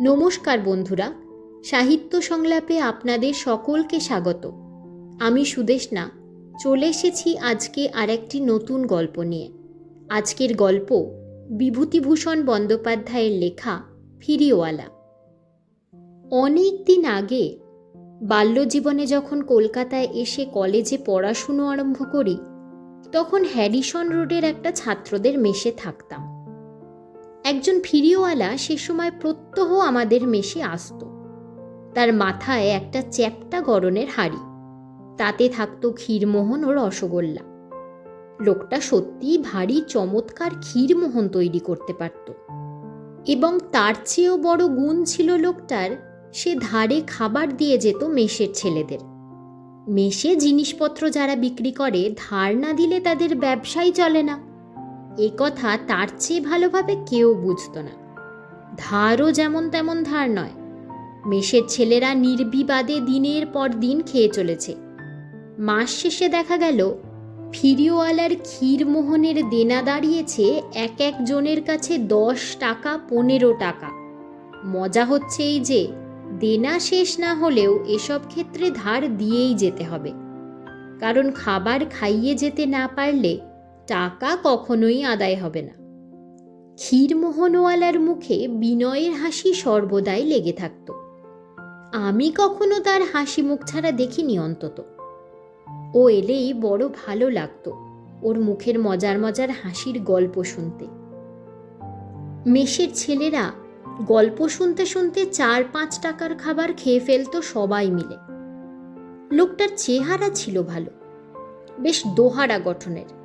নমস্কার বন্ধুরা, সাহিত্য সংলাপে আপনাদের সকলকে স্বাগত। আমি সুদেশনা চলে এসেছি আজকে আরেকটি নতুন গল্প নিয়ে। আজকের গল্প বিভূতিভূষণ বন্দ্যোপাধ্যায়ের লেখা ফিরিওয়ালা। অনেক দিন আগে, বাল্যজীবনে যখন কলকাতায় এসে কলেজে পড়াশুনো আরম্ভ করি, তখন হ্যারিসন রোডের একটা ছাত্রদের মেশে থাকতাম। একজন ফিরিওয়ালা সে সময় প্রত্যহ আমাদের মেশে আসত। তার মাথায় একটা চ্যাপটা গরনের হাড়ি। তাতে থাকতো ক্ষীরমোহন ও রসগোল্লা। লোকটা সত্যিই ভারী, চমৎকার ক্ষীরমোহন তৈরি করতে পারত। এবং তার চেয়েও বড় গুণ ছিল লোকটার, সে ধারে খাবার দিয়ে যেত মেষের ছেলেদের। মেষে জিনিসপত্র যারা বিক্রি করে, ধার না দিলে তাদের ব্যবসাই চলে না। এ কথা তার চেয়ে ভালোভাবে কেউ বুঝত না। ধারও যেমন তেমন ধার নয়। মেষের ছেলেরা নির্বিবাদে দিনের পর দিন খেয়ে চলেছে। মাস শেষে দেখা গেল, ফিরিওয়ালার ক্ষীরমোহনের দেনা দাঁড়িয়েছে এক একজনের কাছে দশ টাকা, পনেরো টাকা। মজা হচ্ছে এই যে, দেনা শেষ না হলেও এসব ক্ষেত্রে ধার দিয়েই যেতে হবে। কারণ খাবার খাইয়ে যেতে না পারলে টাকা কখনোই আদায় হবে না। ক্ষীরমোহনওয়ালার মুখে বিনয়ের হাসি সর্বদাই লেগে থাকত। আমি কখনো তার হাসি মুখ ছাড়া দেখিনি অন্তত। ও এলেই বড় ভালো লাগতো ওর মুখের মজার মজার হাসির গল্প শুনতে। মেষের ছেলেরা গল্প শুনতে শুনতে চার পাঁচ টাকার খাবার খেয়ে ফেলতো সবাই মিলে। লোকটার চেহারা ছিল ভালো। বেশ দোহারা গঠনের।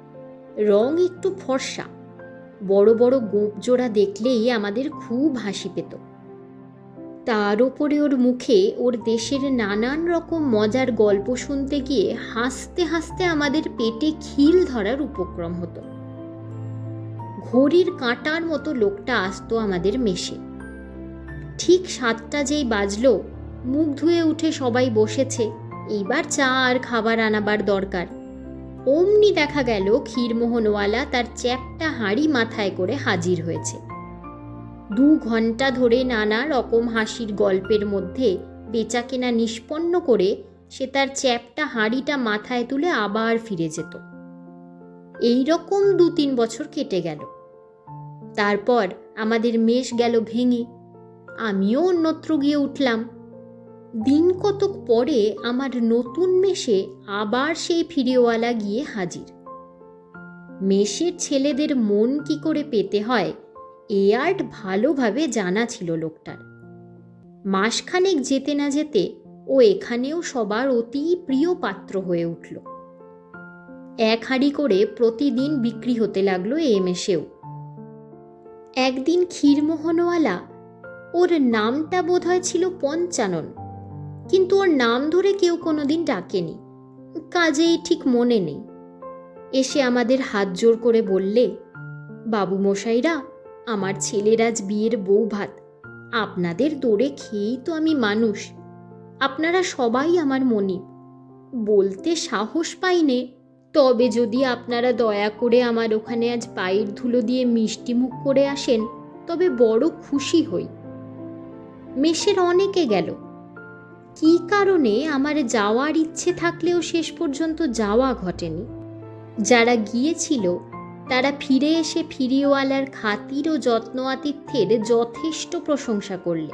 রং একটু ফর্সা। বড় বড় গোপ জোড়া দেখলেই আমাদের খুব হাসি পেত। তার ওপরে ওর মুখে ওর দেশের নানান রকম মজার গল্প শুনতে গিয়ে হাসতে হাসতে আমাদের পেটে খিল ধরার উপক্রম হতো। ঘড়ির কাঁটার মতো লোকটা আসতো আমাদের মেশে ঠিক সাতটা যেই বাজলো, মুখ ধুয়ে উঠে সবাই বসেছে, এইবার চা আর খাবার আনাবার দরকার। অমনি দেখা গেল ক্ষীরমোহনওয়ালা তার চ্যাপটা হাঁড়ি মাথায় করে হাজির হয়েছে। দু ঘণ্টা ধরে নানা রকম হাসির গল্পের মধ্যে বেচাকেনা নিষ্পন্ন করে সে তার চ্যাপটা হাঁড়িটা মাথায় তুলে আবার ফিরে যেত। এই রকম দু তিন বছর কেটে গেল। তারপর আমাদের মেষ গেল ভেঙে। আমিও অন্যত্র গিয়ে উঠলাম। দিন কতক পরে আমার নতুন মেশে আবার সেই ফিরিওয়ালা গিয়ে হাজির। মেষের ছেলেদের মন কি করে পেতে হয়, এ আর্ট ভালোভাবে জানা ছিল লোকটার। মাসখানেক যেতে না যেতে ও এখানেও সবার অতি প্রিয় পাত্র হয়ে উঠল। এক হাঁড়ি করে প্রতিদিন বিক্রি হতে লাগল এ মেশেও একদিন ক্ষীরমোহনওয়ালা, ওর নামটা বোধহয় ছিল পঞ্চানন। কিন্তু ওর নাম ধরে কেউ কোনোদিন ডাকেনি। কাজেই ঠিক মনে নেই। এসে আমাদের হাত জোর করে বললে, বাবু মশাইরা, আমার ছেলের আজ বিয়ের বউ ভাত। আপনাদের দৌড়ে খেয়েই তো আমি মানুষ। আপনারা সবাই আমার মনি বলতে সাহস পাইনে, তবে যদি আপনারা দয়া করে আমার ওখানে আজ পায়ের ধুলো দিয়ে মিষ্টি মুখ করে আসেন, তবে বড় খুশি হই। মেষের অনেকে গেল। কি কারণে আমার যাওয়ার ইচ্ছে থাকলেও শেষ পর্যন্ত যাওয়া ঘটেনি? যারা গিয়েছিল, তারা ফিরে এসে ফিরিওয়ালার খাতির ও যত্ন আতিথ্যের যথেষ্ট প্রশংসা করলে।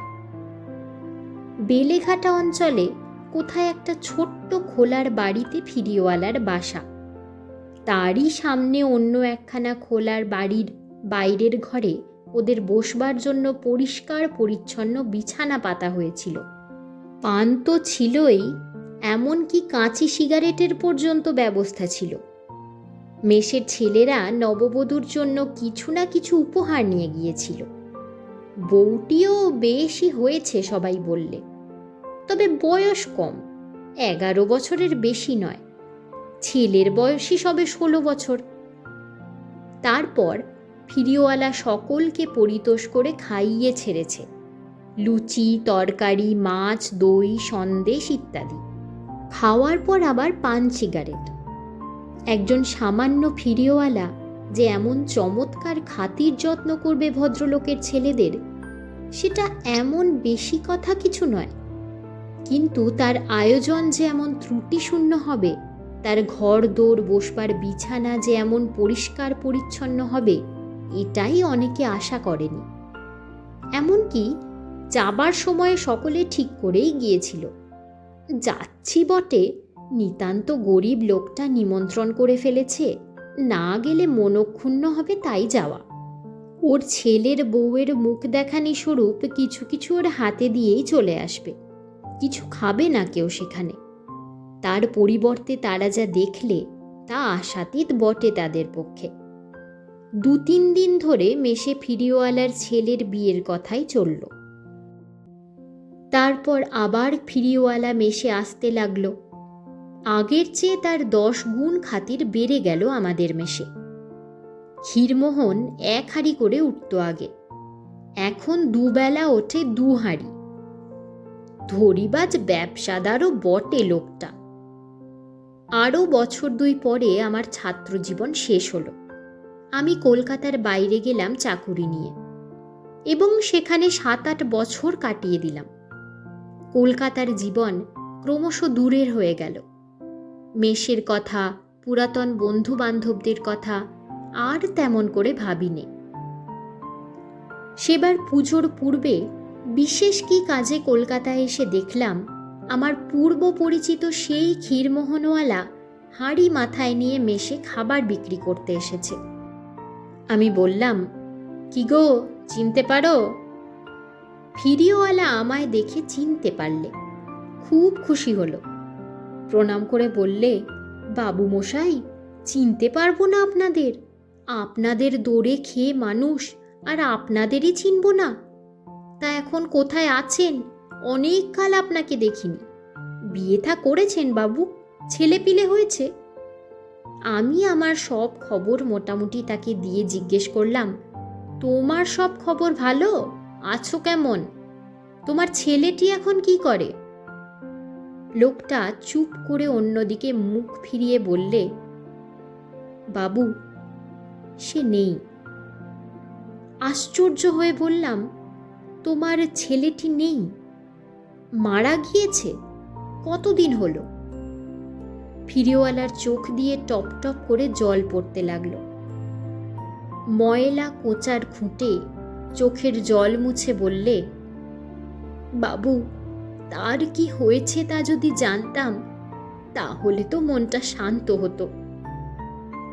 বেলেঘাটা অঞ্চলে কোথায় একটা ছোট্ট খোলার বাড়িতে ফিরিওয়ালার বাসা। তারই সামনে অন্য একখানা খোলার বাড়ির বাইরের ঘরে ওদের বসবার জন্য পরিষ্কার, পরিচ্ছন্ন বিছানা পাতা হয়েছিল। পান তো ছিলই, এমনকি কাঁচি সিগারেটের পর্যন্ত ব্যবস্থা ছিল। মেষের ছেলেরা নববধূর জন্য কিছু না কিছু উপহার নিয়ে গিয়েছিল। বউটিও বেশি হয়েছে, সবাই বললে। তবে বয়স কম, এগারো বছরের বেশি নয়। ছেলের বয়সই সবে ষোলো বছর। তারপর ফিরিওয়ালা সকলকে পরিতোষ করে খাইয়ে ছেড়েছে। লুচি, তরকারি, মাছ, দই, সন্দেশ ইত্যাদি। খাওয়ার পর আবার পান সিগারেট। একজন সামান্য ফিরিওয়ালা যে এমন চমৎকার খাতির যত্ন করবে ভদ্রলোকের ছেলেদের, সেটা এমন বেশি কথা কিছু নয়। কিন্তু তার আয়োজন যে এমন ত্রুটিশূন্য হবে, তার ঘর দৌড় বসবার বিছানা যে এমন পরিষ্কার পরিচ্ছন্ন হবে, এটাই অনেকে আশা করেনি। এমনকি যাবার সময় সকলে ঠিক করেই গিয়েছিল। যাচ্ছি বটে, নিতান্ত গরিব লোকটা নিমন্ত্রণ করে ফেলেছে, না গেলে মনক্ষুণ্ণ হবে তাই যাওয়া। ওর ছেলের বউয়ের মুখ দেখানি স্বরূপ কিছু কিছু ওর হাতে দিয়েই চলে আসবে। কিছু খাবে না কেউ সেখানে। তার পরিবর্তে তারা যা দেখলে, তা আশাতীত বটে তাদের পক্ষে। দু তিন দিন ধরে মেশে ফিরিওয়ালার ছেলের বিয়ের কথাই চলল। তারপর আবার ফিরিওয়ালা মেশে আসতে লাগল। আগের চেয়ে তার দশ গুণ খাতির বেড়ে গেল আমাদের মেশে ক্ষীরমোহন এক হাঁড়ি করে উঠত আগে। এখন দুবেলা ওঠে দু হাঁড়ি। ধরিবাজ ব্যবসাদারও বটে লোকটা। আরও বছর দুই পরে আমার ছাত্র জীবন শেষ হলো। আমি কলকাতার বাইরে গেলাম চাকুরি নিয়ে। এবং সেখানে সাত আট বছর কাটিয়ে দিলাম। কলকাতার জীবন ক্রমশ দূরের হয়ে গেল। মেষের কথা, পুরাতন বন্ধু বান্ধবদের কথা আর তেমন করে ভাবিনি। সেবার পুজোর পূর্বে বিশেষ কি কাজে কলকাতায় এসে দেখলাম, আমার পূর্ব পরিচিত সেই ক্ষীরমোহনওয়ালা হাঁড়ি মাথায় নিয়ে মেশে খাবার বিক্রি করতে এসেছে। আমি বললাম, কি গো, চিনতে পারো? ফিরিওয়ালা আমায় দেখে চিনতে পারলে। খুব খুশি হলো। প্রণাম করে বললে, বাবু মশাই, চিনতে পারব না আপনাদের। আপনাদের দৌড়ে খেয়ে মানুষ আর আপনাদেরই চিনব না। তা এখন কোথায় আছেন? অনেক কাল আপনাকে দেখিনি। বিয়ে থা করেছেন বাবু, ছেলে পিলে হয়েছে। আমি আমার সব খবর মোটামুটি তাকে দিয়ে জিজ্ঞেস করলাম, তোমার সব খবর ভালো? আছো কেমন? তোমার ছেলেটি এখন কি করে? লোকটা চুপ করে অন্যদিকে মুখ ফিরিয়ে বললে, বাবু, সে নেই। আশ্চর্য হয়ে বললাম, তোমার ছেলেটি নেই? মারা গিয়েছে? কতদিন হলো? ফিরিওয়ালার চোখ দিয়ে টপ টপ করে জল পড়তে লাগল। ময়লা কোচার খুঁটে চোখের জল মুছে বললে, বাবু, তার কি হয়েছে তা যদি জানতাম, তাহলে তো মনটা শান্ত হতো।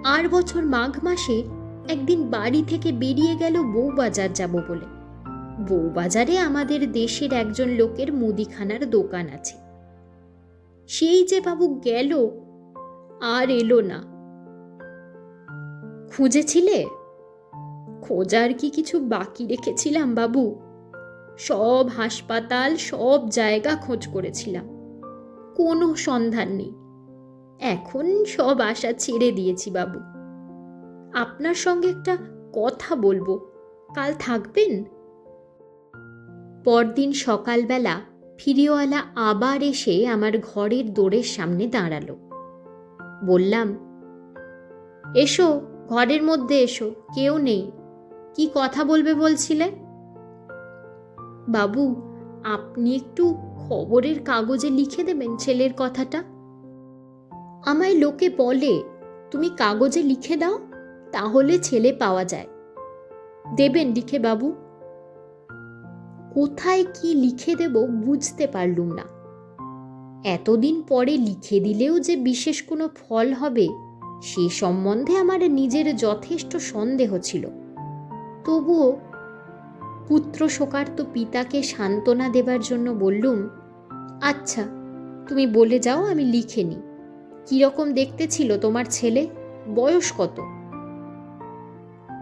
আর বছর মাঘ মাসে একদিন বাড়ি থেকে বেরিয়ে গেল বউবাজার যাব বলে। বউবাজারে আমাদের দেশের একজন লোকের মুদিখানার দোকান আছে। সেই যে বাবু গেল, আর এলো না। খুঁজেছিলে? খোঁজার কি কিছু বাকি রেখেছিলাম, বাবু? সব হাসপাতাল, সব জায়গা খোঁজ করেছিলাম। কোনো সন্ধান নেই। এখন সব আশা ছেড়ে দিয়েছি, বাবু। আপনার সঙ্গে একটা কথা বলব। কাল থাকবেন? পরদিন সকালবেলা ফিরিওয়ালা আবার এসে আমার ঘরের দোরের সামনে দাঁড়াল। বললাম, এসো, ঘরের মধ্যে এসো, কেউ নেই। কি কথা বলবে বলছিলে? বাবু, আপনি একটু খবরের কাগজে লিখে দেবেন ছেলের কথাটা। আমায় লোকে বলে, তুমি কাগজে লিখে দাও, তাহলে ছেলে পাওয়া যায়। দেবেন লিখে বাবু। কোথায় কি লিখে দেব বুঝতে পারলুম না। এতদিন পরে লিখে দিলেও যে বিশেষ কোনো ফল হবে, সে সম্বন্ধে আমার নিজের যথেষ্ট সন্দেহ ছিল। তবুও পুত্র শোকার্ত পিতাকে সান্ত্বনা দেবার জন্য বললুম আচ্ছা তুমি বলে যাও, আমি লিখে নিই। কীরকম দেখতে ছিল তোমার ছেলে? বয়স কত?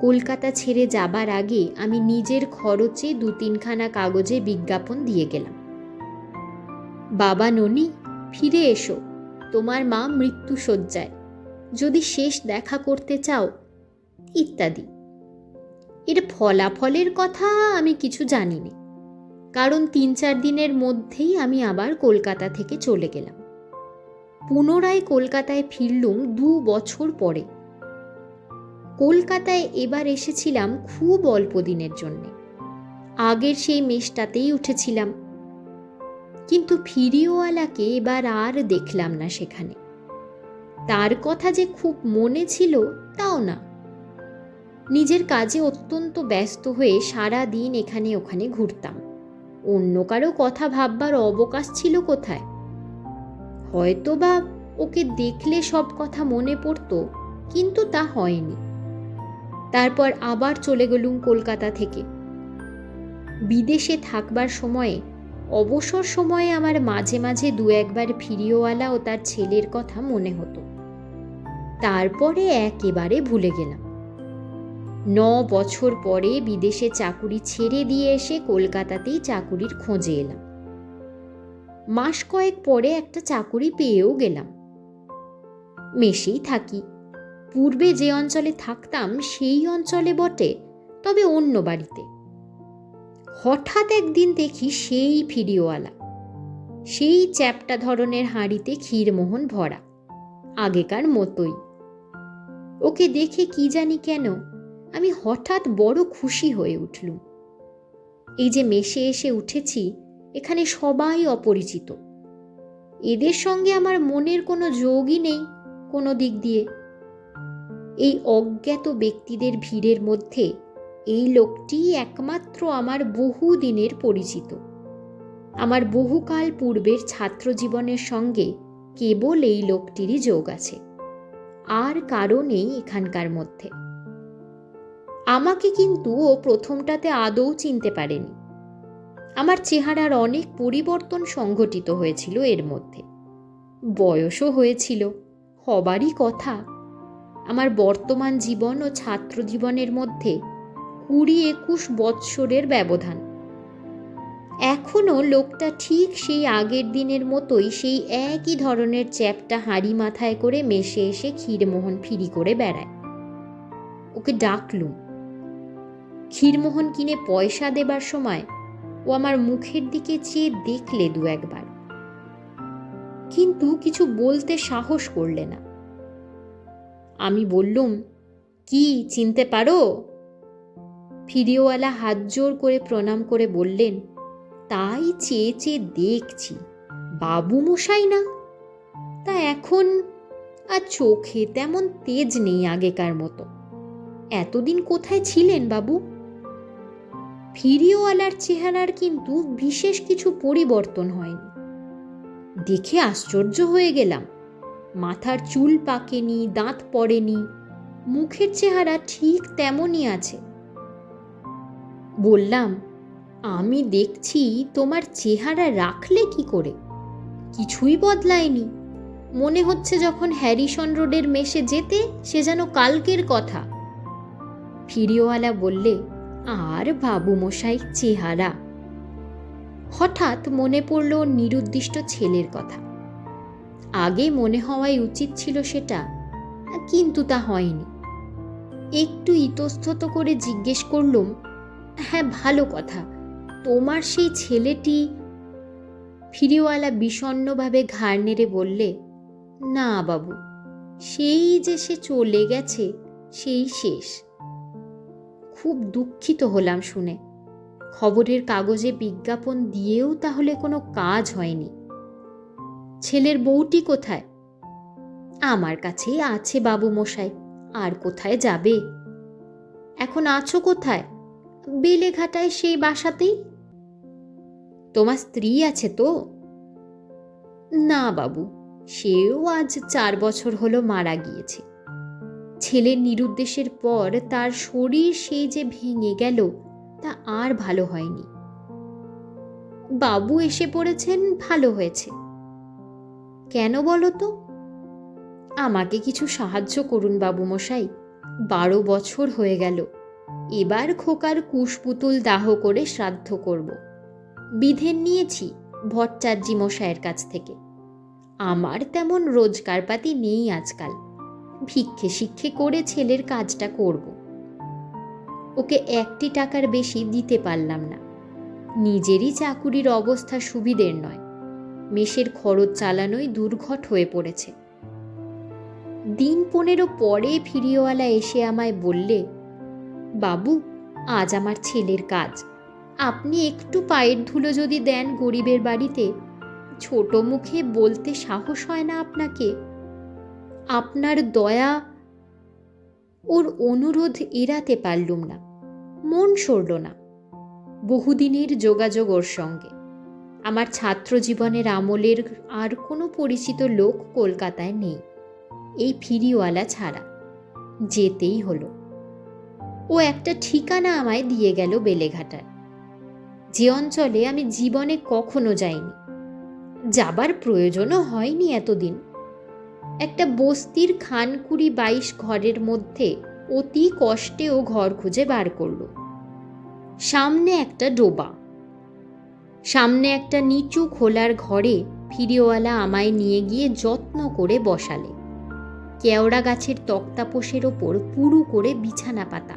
কলকাতা ছেড়ে যাবার আগে আমি নিজের খরচে দু তিনখানা কাগজে বিজ্ঞাপন দিয়ে গেলাম। বাবা ননি, ফিরে এসো। তোমার মা মৃত্যু শয্যায় যদি শেষ দেখা করতে চাও, ইত্যাদি। এর ফলাফলের কথা আমি কিছু জানি না কারণ তিন চার দিনের মধ্যেই আমি আবার কলকাতা থেকে চলে গেলাম। পুনরায় কলকাতায় ফিরলুম দু বছর পরে। কলকাতায় এবার এসেছিলাম খুব অল্প দিনের জন্যে। আগের সেই মেষটাতেই উঠেছিলাম। কিন্তু ফিরিওয়ালাকে এবার আর দেখলাম না সেখানে। তার কথা যে খুব মনে ছিল, তাও না। নিজের কাজে অত্যন্ত ব্যস্ত হয়ে সারা দিন এখানে ওখানে ঘুরতাম। অন্য কারও কথা ভাববার অবকাশ ছিল কোথায়? হয়তো বা ওকে দেখলে সব কথা মনে পড়তো, কিন্তু তা হয়নি। তারপর আবার চলে গেলুম কলকাতা থেকে। বিদেশে থাকবার সময়ে, অবসর সময়ে আমার মাঝে মাঝে দু একবার ফিরিওয়ালা ও তার ছেলের কথা মনে হতো। তারপরে একেবারে ভুলে গেলাম। ন বছর পরে বিদেশে চাকুরি ছেড়ে দিয়ে এসে কলকাতাতেই চাকুরির খোঁজে এলাম। মাস কয়েক পরে একটা চাকুরি পেয়েও গেলাম। মেশেই থাকি। পূর্বে যে অঞ্চলে থাকতাম সেই অঞ্চলে বটে, তবে অন্য বাড়িতে। হঠাৎ একদিন দেখি সেই ফিরিওয়ালা সেই চ্যাপটা ধরনের হাঁড়িতে ক্ষীরমোহন ভরা। আগেকার মতোই। ওকে দেখে কি জানি কেন আমি হঠাৎ বড় খুশি হয়ে উঠলুম। এই যে মেশে এসে উঠেছি, এখানে সবাই অপরিচিত। এদের সঙ্গে আমার মনের কোনো যোগই নেই কোনো দিক দিয়ে। এই অজ্ঞাত ব্যক্তিদের ভিড়ের মধ্যে এই লোকটি একমাত্র আমার বহু দিনের পরিচিত। আমার বহুকাল পূর্বের ছাত্র জীবনের সঙ্গে কেবল এই লোকটিরই যোগ আছে। আর কারণেই এখানকার মধ্যে। আমাকে কিন্তু ও প্রথমটাতে আদৌ চিনতে পারেনি। আমার চেহারার অনেক পরিবর্তন সংঘটিত হয়েছিল এর মধ্যে। বয়সও হয়েছিল, হবারই কথা। আমার বর্তমান জীবন ও ছাত্র জীবনের মধ্যে কুড়ি একুশ বৎসরের ব্যবধান। এখনও লোকটা ঠিক সেই আগের দিনের মতোই সেই একই ধরনের চ্যাপটা হাঁড়ি মাথায় করে মেশে এসে ক্ষীরমোহন ফিরি করে বেড়ায়। ওকে ডাকলুম। ক্ষীরমোহন কিনে পয়সা দেবার সময় ও আমার মুখের দিকে চেয়ে দেখলে দু একবার। কিন্তু কিছু বলতে সাহস করলে না। আমি বললুম, কি, চিনতে পারো? ফিরিওয়ালা হাত জোর করে প্রণাম করে বললেন, তাই চেয়ে চেয়ে দেখছি। বাবু মশাই না? তা এখন আর চোখে তেমন তেজ নেই আগেকার মতো। এতদিন কোথায় ছিলেন বাবু? ফিরিওয়ালার চেহারার কিন্তু বিশেষ কিছু পরিবর্তন হয়নি। দেখে আশ্চর্য হয়ে গেলাম। মাথার চুল পাকেনি, দাঁত পড়েনি, মুখের চেহারা ঠিক তেমনই আছে। বললাম, আমি দেখছি তোমার চেহারা রাখলে কি করে? কিছুই বদলায়নি। মনে হচ্ছে যখন হ্যারিসন রোডের মেশে যেতে, সে যেন কালকের কথা। ফিরিওয়ালা বললে আর বাবু মশাই চেহারা। হঠাৎ মনে পড়ল নিরুদ্দিষ্ট ছেলের কথা। আগে মনে হওয়াই উচিত ছিল সেটা, কিন্তু তা হয়নি। একটু ইতস্তত করে জিজ্ঞেস করলুম হ্যাঁ ভালো কথা। তোমার সেই ছেলেটি? ফিরিওয়ালা বিষণ্নভাবে ঘাড় নেড়ে বললে, না, বাবু, সেই যে সে চলে গেছে, সেই শেষ। খুব দুঃখিত হলাম শুনে। খবরের কাগজে বিজ্ঞাপন দিয়েও তাহলে কোনো কাজ হয়নি। ছেলের বউটি কোথায়? আমার কাছেই আছে বাবু মশাই আর কোথায় যাবে? এখন আছো কোথায়? বেলেঘাটায় সেই বাসাতেই? তোমার স্ত্রী আছে তো? না বাবু, সেও আজ চার বছর হলো মারা গিয়েছে। ছেলের নিরুদ্দেশের পর তার শরীর সেই যে ভেঙে গেল, তা আর ভালো হয়নি। বাবু এসে পড়েছেন, ভালো হয়েছে। কেন বলো তো? আমাকে কিছু সাহায্য করুন বাবু মশাই বারো বছর হয়ে গেল, এবার খোকার কুশপুতুল দাহ করে শ্রাদ্ধ করব। বিধেন নিয়েছি ভট্টাচার্যি মশাইয়ের কাছ থেকে। আমার তেমন রোজগারপাতি নেই আজকাল। ভিক্ষে শিক্ষে করে ছেলের কাজটা করব। ওকে একটি টাকার বেশি দিতে পারলাম না। নিজেরই চাকুরির অবস্থা সুবিধের নয়। মেষের খরচ চালানোই দুর্ঘট হয়ে পড়েছে। দিন পনেরো পরে ফিরিওয়ালা এসে আমায় বললে, বাবু, আজ আমার ছেলের কাজ। আপনি একটু পায়ের ধুলো যদি দেন গরিবের বাড়িতে, ছোট মুখে বলতে সাহস হয় না আপনাকে। আপনার দয়া ওর অনুরোধ এড়াতে পারলুম না। মন সরল না। বহুদিনের যোগাযোগ ওর সঙ্গে। আমার ছাত্র জীবনের আমলের আর কোনো পরিচিত লোক কলকাতায় নেই। এই ফিরিওয়ালা ছাড়া। যেতেই হলো। ও একটা ঠিকানা আমায় দিয়ে গেল বেলেঘাটার যে অঞ্চলে আমি জীবনে কখনো যাইনি। যাবার প্রয়োজনও হয়নি এতদিন। একটা বস্তির খানকুড়ি বাইশ ঘরের মধ্যে অতি কষ্টে ও ঘর খুঁজে বার করল। সামনে একটা ডোবা। সামনে একটা নিচু খোলার ঘরে ফিরিওয়ালা আমায় নিয়ে গিয়ে যত্ন করে বসালে। কেওড়া গাছের তক্তাপোষের ওপর পুরু করে বিছানা পাতা।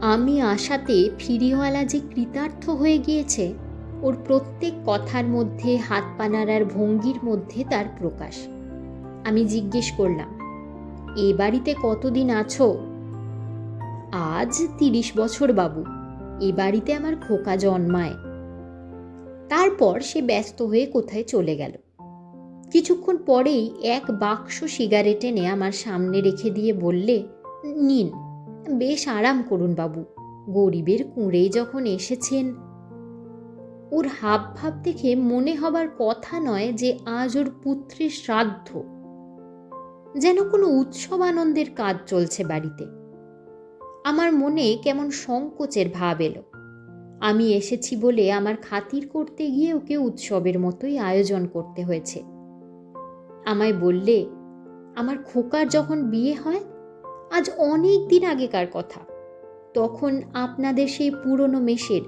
আমি আশাতে ফিরিওয়ালা যে কৃতার্থ হয়ে গিয়েছে, ওর প্রত্যেক কথার মধ্যে হাত পানারার ভঙ্গির মধ্যে তার প্রকাশ। আমি জিজ্ঞেস করলাম, এ বাড়িতে কতদিন আছো? আজ তিরিশ বছর, বাবু। এ বাড়িতে আমার খোকা জন্মায়। তারপর সে ব্যস্ত হয়ে কোথায় চলে গেল। কিছুক্ষণ পরেই এক বাক্স সিগারেট এনে আমার সামনে রেখে দিয়ে বললে, নিন, বেশ আরাম করুন, বাবু। গরিবের কুঁড়েই যখন এসেছেন। ওর হাব ভাব দেখে মনে হবার কথা নয় যে আজ ওর পুত্রের শ্রাদ্ধ। যেন কোনো উৎসব আনন্দের কাজ চলছে বাড়িতে। আমার মনে কেমন সংকোচের ভাব এলো। আমি এসেছি বলে আমার খাতির করতে গিয়ে ওকে উৎসবের মতোই আয়োজন করতে হয়েছে। আমায় বললে, আমার খোকার যখন বিয়ে হয়, আজ অনেক দিন আগেকার কথা। তখন আপনাদের সেই পুরনো মেশের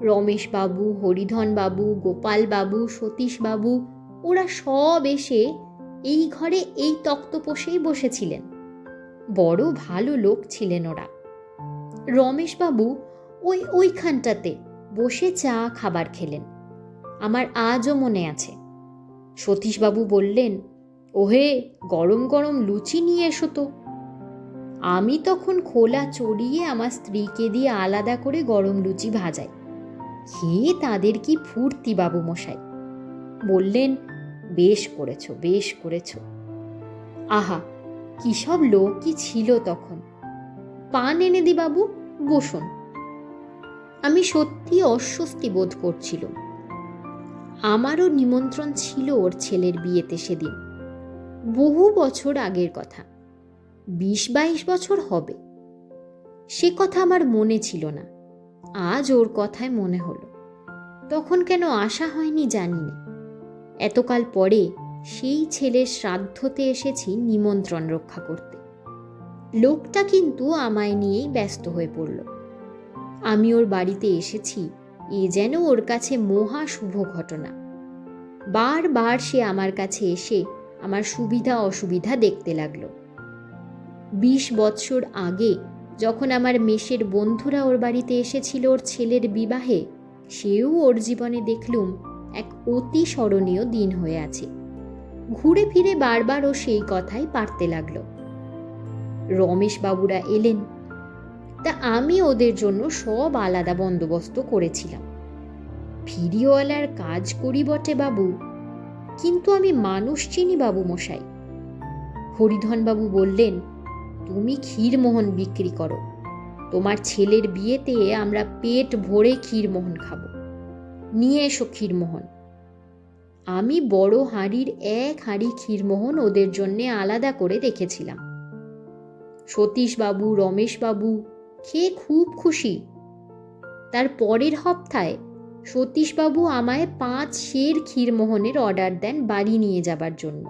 রমেশ বাবু, হরিধন বাবু, গোপাল বাবু, সতীশ বাবু, ওরা সব এসে এই ঘরে এই তক্তপোষেই বসেছিলেন। বড় ভালো লোক ছিলেন ওরা। রমেশবাবু ওই ওইখানটাতে বসে চা খাবার খেলেন। আমার আজও মনে আছে। সতীশবাবু বললেন, ওহে, গরম গরম লুচি নিয়ে এসো তো। আমি তখন খোলা চড়িয়ে আমার স্ত্রীকে দিয়ে আলাদা করে গরম লুচি ভাজাই। খেয়ে তাদের কি ফুর্তি বাবু মশাই। বললেন বেশ করেছ বেশ করেছ। আহা, কি সব লোকই ছিল তখন। পান এনে দি বাবু, বসুন। আমি সত্যি অস্বস্তি বোধ করছিল আমারও নিমন্ত্রণ ছিল ওর ছেলের বিয়েতে সেদিন। বহু বছর আগের কথা। বিশ বাইশ বছর হবে। সে কথা আমার মনে ছিল না। আজ ওর কথায় মনে হলো। তখন কেন আশা হয়নি জানি না এতকাল পরে সেই ছেলের শ্রাদ্ধতে এসেছি নিমন্ত্রণ রক্ষা করতে। লোকটা কিন্তু আমায় নিয়েই ব্যস্ত হয়ে পড়ল। আমি ওর বাড়িতে এসেছি, এ যেন ওর কাছে মহা শুভ ঘটনা। বারবার সে আমার কাছে এসে আমার সুবিধা অসুবিধা দেখতে লাগল। বিশ বৎসর আগে যখন আমার মেশের বন্ধুরা ওর বাড়িতে এসেছিল ওর ছেলের বিবাহে, সেও ওর জীবনে দেখলুম এক অতি স্মরণীয় দিন হয়ে আছে। ঘুরে ফিরে বারবার ও সেই কথাই পারতে লাগল। রমেশ বাবুরা এলেন। তা আমি ওদের জন্য সব আলাদা বন্দোবস্ত করেছিলাম। ফিরিওয়ালার কাজ করি বটে বাবু, কিন্তু আমি মানুষ চিনি বাবু মশাই। হরিধনবাবু বললেন, তুমি ক্ষীরমোহন বিক্রি করো। তোমার ছেলের বিয়েতে আমরা পেট ভরে ক্ষীরমোহন খাব। নিয়ে এসো ক্ষীরমোহন। আমি বড় হাঁড়ির এক হাঁড়ি ক্ষীরমোহন ওদের জন্যে আলাদা করে রেখেছিলাম সতীশবাবু, রমেশবাবু খেয়ে খুব খুশি। তার পরের হপ্তায় সতীশবাবু আমায় পাঁচ সের ক্ষীরমোহনের অর্ডার দেন বাড়ি নিয়ে যাবার জন্য।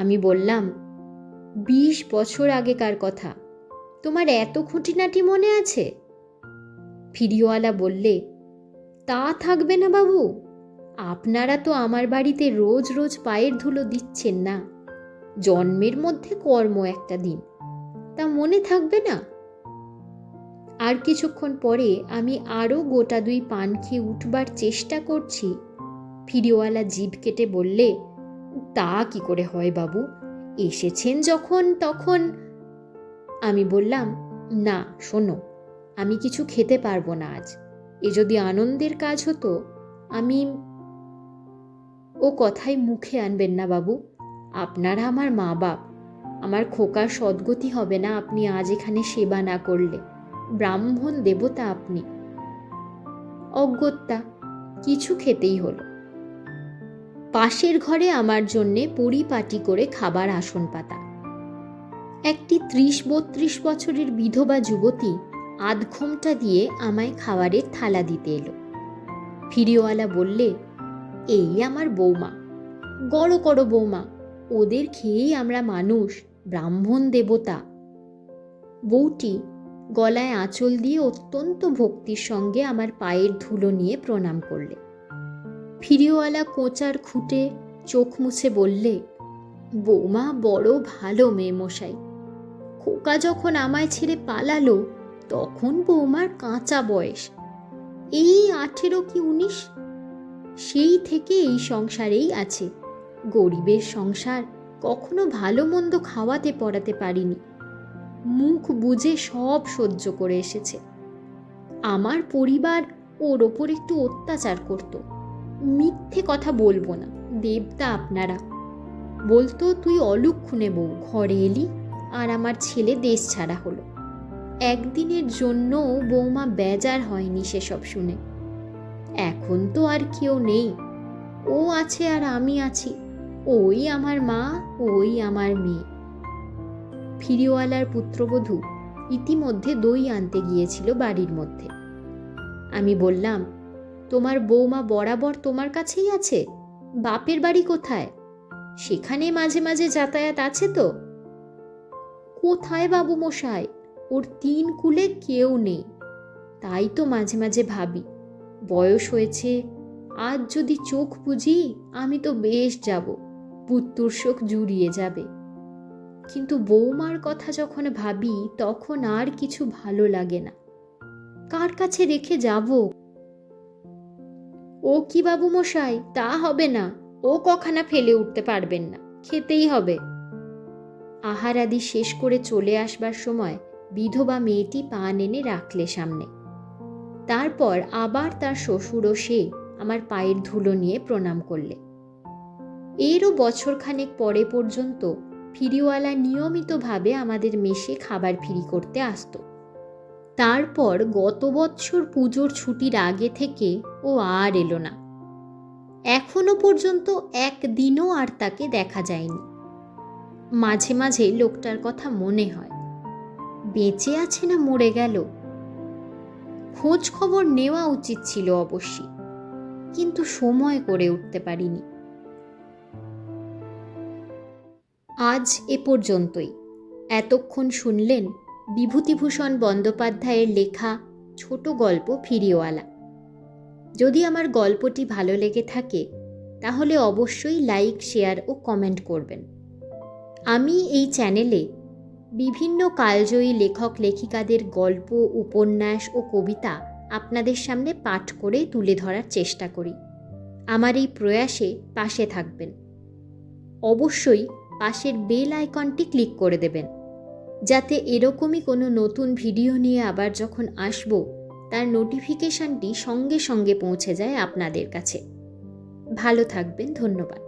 আমি বললাম, বিশ বছর আগেকার কথা। তোমার এত খুঁটিনাটি মনে আছে? ফিরিওয়ালা বললে তা থাকবে না বাবু। আপনারা তো আমার বাড়িতে রোজ রোজ পায়ের ধুলো দিচ্ছেন না। জন্মের মধ্যে কর্ম একটা দিন, তা মনে থাকবে না? আর কিছুক্ষণ পরে আমি আরও গোটা দুই পান খেয়ে উঠবার চেষ্টা করছি। ফিরিওয়ালা জিভ কেটে বললে, তা কি করে হয় বাবু? এসেছেন যখন তখন? আমি বললাম, না, শোনো, আমি কিছু খেতে পারব না আজ। এ যদি আনন্দের কাজ হতো, আমি ও কথাই মুখে আনবেন না বাবু। আপনারা আমার মা বাপ। আমার খোকার সদ্গতি হবে না আপনি আজ এখানে সেবা না করলে। ব্রাহ্মণ দেবতা আপনি। অজ্ঞতা, কিছু খেতেই হলো। পাশের ঘরে আমার জন্যে পরিপাটি করে খাবার আসন পাতা একটি ত্রিশ বত্রিশ বছরের বিধবা যুবতী আধ ঘোমটা দিয়ে আমায় খাবারের থালা দিতে এলো। ফিরিওয়ালা বললে, এই আমার বৌমা, গড় করো বৌমা, ওদের খেয়েই আমরা মানুষ, ব্রাহ্মণ দেবতা। বউটি গলায় আঁচল দিয়ে অত্যন্ত ভক্তির সঙ্গে আমার পায়ের ধুলো নিয়ে প্রণাম করলে। ফিরিওয়ালা কোঁচার খুঁটে চোখ মুছে বললে, বৌমা বড় ভালো মেয়ে মশাই, খোকা যখন আমায় ছেড়ে পালালো তখন বৌমার কাঁচা বয়স। এই আঠেরো কি উনিশ? সেই থেকে এই সংসারেই আছে। গরিবের সংসার কখনো ভালো মন্দ খাওয়াতে পড়াতে পারিনি। মুখ বুঝে সব সহ্য করে এসেছে। আমার পরিবার ওর ওপর একটু অত্যাচার করত। মিথ্যে কথা বলব না, দেবতা আপনারা। বলতো, তুই অলুক্ষণে বউ, ঘরে এলি আর আমার ছেলে দেশ ছাড়া হলো। একদিনের জন্য বৌমা বেজার হয়নি সেসব শুনে। এখন তো আর কেউ নেই। ও আছে আর আমি আছি। ওই আমার মা, ওই আমার মেয়ে। ফিরিওয়ালার পুত্রবধূ ইতিমধ্যে দই আনতে গিয়েছিল বাড়ির মধ্যে। আমি বললাম, তোমার বৌমা বরাবর তোমার কাছেই আছে? বাপের বাড়ি কোথায়? সেখানে মাঝে মাঝে যাতায়াত আছে তো? কোথায় বাবু মশাই? ওর তিন কুলে কেউ নেই। তাই তো মাঝে মাঝে ভাবি, বয়স হয়েছে, আজ যদি চোখ বুঝি আমি তো বেশ যাব, পুত্তুর শোক জুড়িয়ে যাবে। কিন্তু বৌমার কথা যখন ভাবি তখন আর কিছু ভালো লাগে না। কার কাছে রেখে যাব? ও কি বাবু মশাই, তা হবে না, ও কখানা ফেলে উঠতে পারবেন না, খেতেই হবে। আহার আদি শেষ করে চলে আসবার সময় বিধবা মেয়েটি পান এনে রাখলে সামনে। তারপর আবার তার শ্বশুর ও সে আমার পায়ের ধুলো নিয়ে প্রণাম করলে। এরও বছরখানেক পরে পর্যন্ত ফিরিওয়ালা নিয়মিতভাবে আমাদের মেশে খাবার ফিরি করতে আসতো। তারপর গত বৎসর পুজোর ছুটির আগে থেকে ও আর এলো না। এখনও পর্যন্ত একদিনও আর তাকে দেখা যায়নি। মাঝে মাঝে লোকটার কথা মনে হয়। বেঁচে আছে না মরে গেল? খোঁজ খবর নেওয়া উচিত ছিল অবশ্যই, কিন্তু সময় করে উঠতে পারিনি। আজ এ পর্যন্তই। এতক্ষণ শুনলেন বিভূতিভূষণ বন্দ্যোপাধ্যায়ের লেখা ছোট গল্প ফিরিওয়ালা। যদি আমার গল্পটি ভালো লেগে থাকে, তাহলে অবশ্যই লাইক, শেয়ার ও কমেন্ট করবেন। আমি এই চ্যানেলে বিভিন্ন কালজয়ী লেখক, লেখিকাদের গল্প, উপন্যাস ও কবিতা আপনাদের সামনে পাঠ করে তুলে ধরার চেষ্টা করি। আমার এই প্রয়াসে পাশে থাকবেন। অবশ্যই পাশের বেল আইকনটি ক্লিক করে দেবেন। যাতে এরকমই কোনো নতুন ভিডিও নিয়ে আবার যখন আসব, তার নোটিফিকেশানটি সঙ্গে সঙ্গে পৌঁছে যায় আপনাদের কাছে। ভালো থাকবেন, ধন্যবাদ।